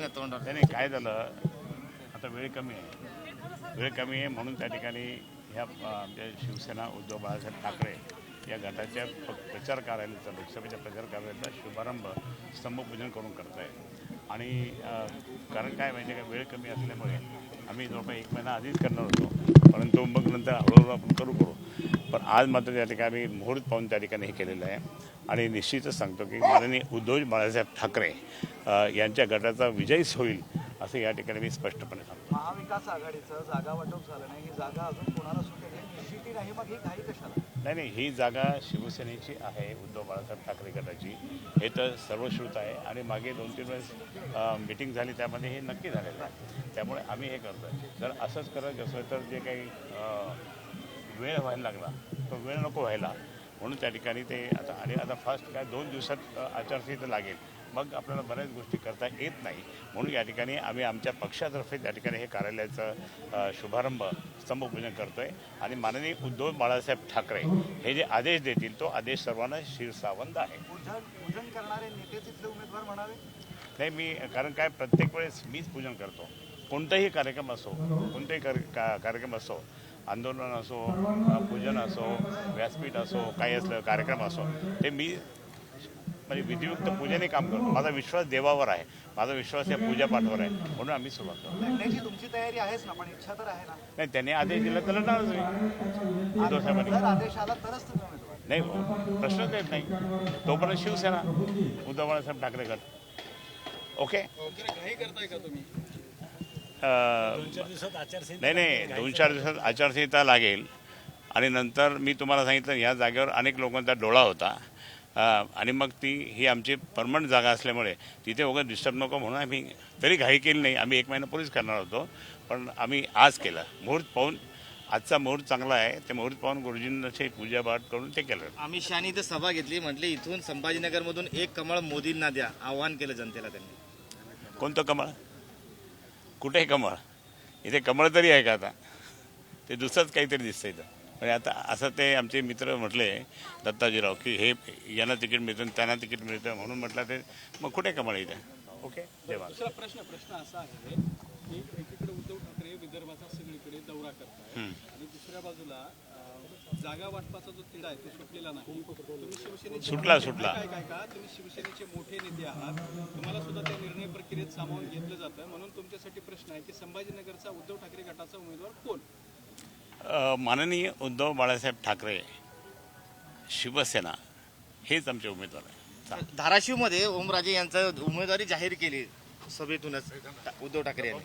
आपल्या तोंडावर. काय झालं? आता वेळ कमी आहे. वेळ कमी आहे म्हणून त्या ठिकाणी ह्या आमच्या शिवसेना उद्धव बाळासाहेब ठाकरे या गटाच्या प्रचार कार्यालयाचा लोकसभेच्या प्रचार कार्यालयाचा शुभारंभ स्तंभपूजन करून करत आहे आणि कारण काय माहिती आहे का वेळ कमी असल्यामुळे आम्ही जवळपास एक महिना आधीच करणार होतो. परंतु मग नंतर हळूहळू आपण करू करू. पण आज मात्र त्या ठिकाणी आम्ही मुहूर्त पाहून त्या ठिकाणी हे केलेलं आहे. आणि निश्चितच सांगतो की माननीय उद्धव बाळासाहेब ठाकरे यांच्या गटाचा विजयच होईल असं या ठिकाणी मी स्पष्टपणे सांगतो. महाविकास आघाडीचं जागा वाटप झालं नाही. ही जागा अजून कोणाला सुटेल निश्चिती नाही. मग ही काही कशाला? नाही नाही ही जागा शिवसेनेची आहे उद्धव बाळासाहेब ठाकरे गटाची. हे तर सर्वश्रुत आहे. आणि मागे दोन तीन वेळेस मिटिंग झाली त्यामध्ये हे नक्की झालेलं आहे त्यामुळे आम्ही हे करतो आहे जर असंच करत असलं तर जे काही वेळ व्हायला लागला तो वेळ नको व्हायला. म्हणून त्या ठिकाणी ते आता आणि आता फास्ट काय दोन दिवसात आचारसंहिता लागेल. मग आपल्याला बऱ्याच गोष्टी करता येत नाही. म्हणून या ठिकाणी आम्ही आमच्या पक्षातर्फे त्या ठिकाणी हे कार्यालयाचं शुभारंभ स्तंभपूजन करतोय. आणि माननीय उद्धव बाळासाहेब ठाकरे हे जे आदेश देतील तो आदेश सर्वांना शिरसावंत आहे. पूजन करणारे इथले उमेदवार म्हणावे? नाही मी कारण काय प्रत्येक वेळेस मीच पूजन करतो. कोणताही कार्यक्रम असो कोणताही कार्यक्रम असो आंदोलन असो पूजन असो व्यासपीठ असो काही असलं कार्यक्रम असो ते मी म्हणजे विधियुक्त पूजेने काम करतो. माझा विश्वास देवावर आहे. माझा विश्वास या पूजापाठावर आहे. म्हणून आम्ही सुरुवात करतो. तुमची तयारी आहेच ना पण इच्छा तर आहे ना. नाही त्यांनी आदेश दिला तर लढणारच मी. आदेश आला तरच तुम्ही नाही हो, प्रश्नच येत नाही. तोपर्यंत शिवसेना उद्धव बाळासाहेब ठाकरे गट ओके अं, नाही नाही दोन चार दिवसात आचारसंहिता लागेल. आणि नंतर मी तुम्हाला सांगितलं या जागेवर अनेक लोकांचा डोळा होता. आणि मग ती ही आमची परमनंट जागा असल्यामुळे तिथे वगैरे डिस्टर्ब नको म्हणून आम्ही तरी घाई केली नाही. आम्ही एक महिना पूर्वीच करणार होतो. पण आम्ही आज केलं. मुहूर्त पाहून आजचा मुहूर्त चांगला आहे. ते मुहूर्त पाहून गुरुजींची पूजापाठ करून ते केलं. अमित शहानी इथं सभा घेतली. म्हटले इथून संभाजीनगरमधून एक कमळ मोदींना द्या. आव्हान केलं जनतेला त्यांनी. कोणतं कमळ? कुठे कमळ? इथे कमळ तरी आहे का आता? ते दुसरंच काहीतरी दिसतं इथं. म्हणजे आता असं ते आमचे मित्र म्हटले दत्ताजीराव की हे यांना तिकीट मिळतं आणि त्यांना तिकीट मिळतं म्हणून म्हटलं ते मग कुठे कमळ इथे? ओके जेव्हा दुसरा प्रश्न प्रश्न असा आहे की एकीकडे उद्धव ठाकरे विदर्भाचा सगळीकडे दौरा करताय हम्म. आणि दुसऱ्या बाजूला जागा वाटपाचा जो तिढा आहे तो सुटलेला नाही. तुम्ही शिवसेनेचे सुटला, सुटला. काय काय का तुम्ही शिवसेनेचे मोठे नेते आहात. तुम्हाला सुद्धा त्या निर्णय प्रक्रियेत सामावून घेतलं जातं म्हणून तुमच्यासाठी प्रश्न आहे की संभाजीनगरचा उद्धव ठाकरे गटाचा उमेदवार कोण? माननीय उद्धव बाळासाहेब ठाकरे शिवसेना हेच आमचे उमेदवार आहे धाराशिवमध्ये ओमराजे यांचं उमेदवारी जाहीर केली सभेतूनच उद्धव ठाकरे यांनी.